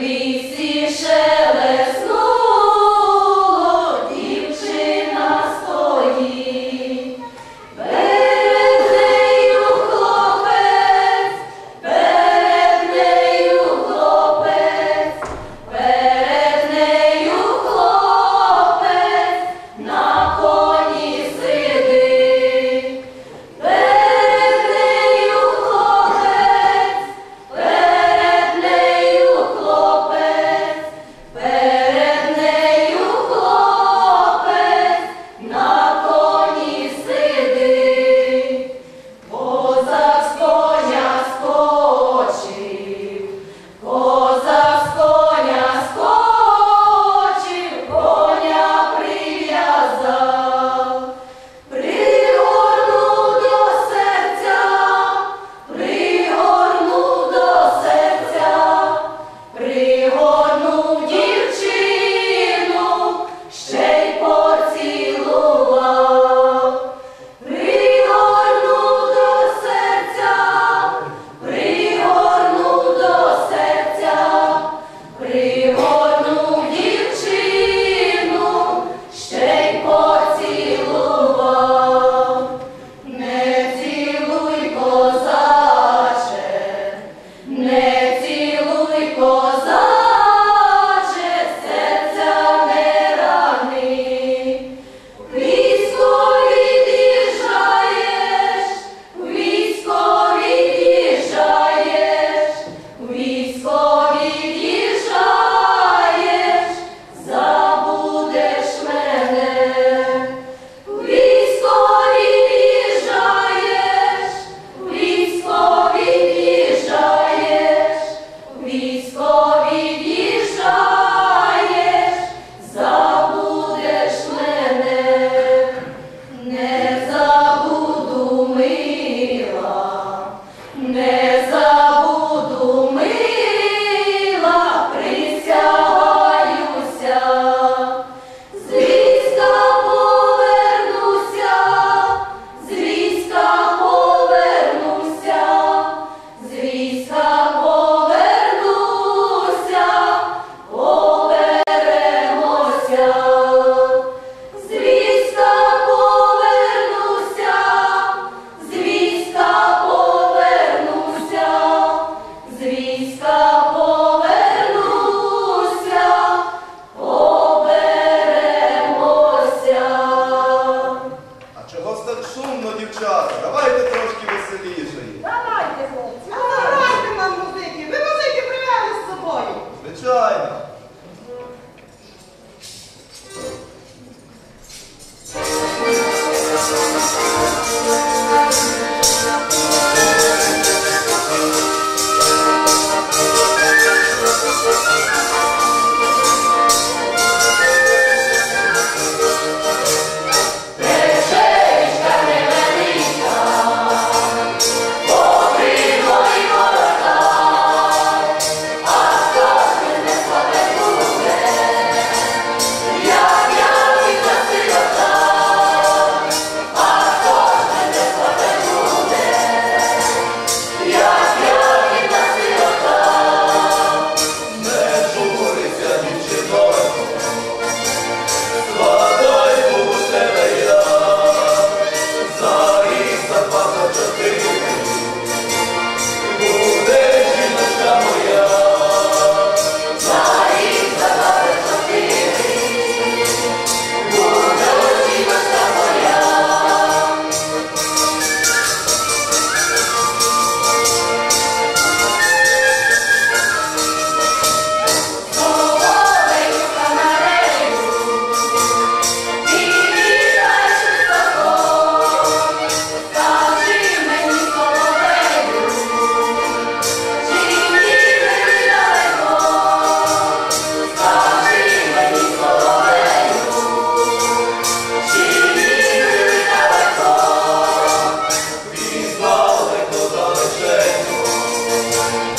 livre.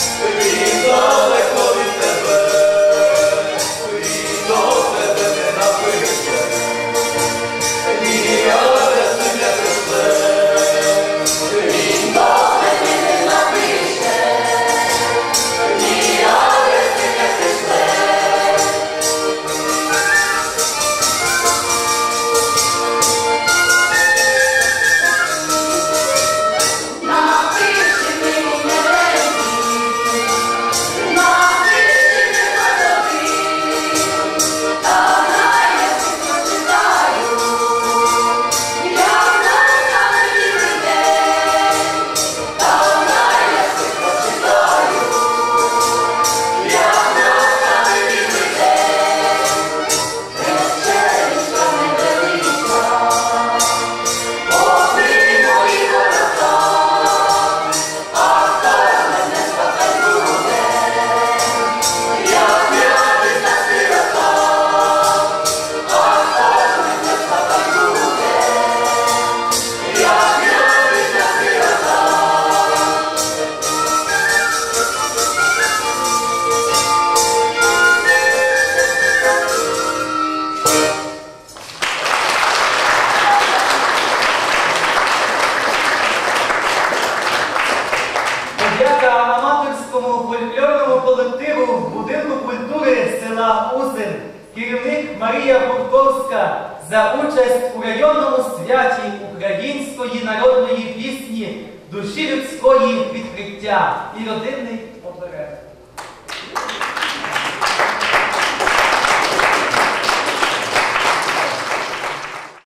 to. Керівник Марія Бурковська за участь у районному святі української народної пісні душі людської відкриття і родинний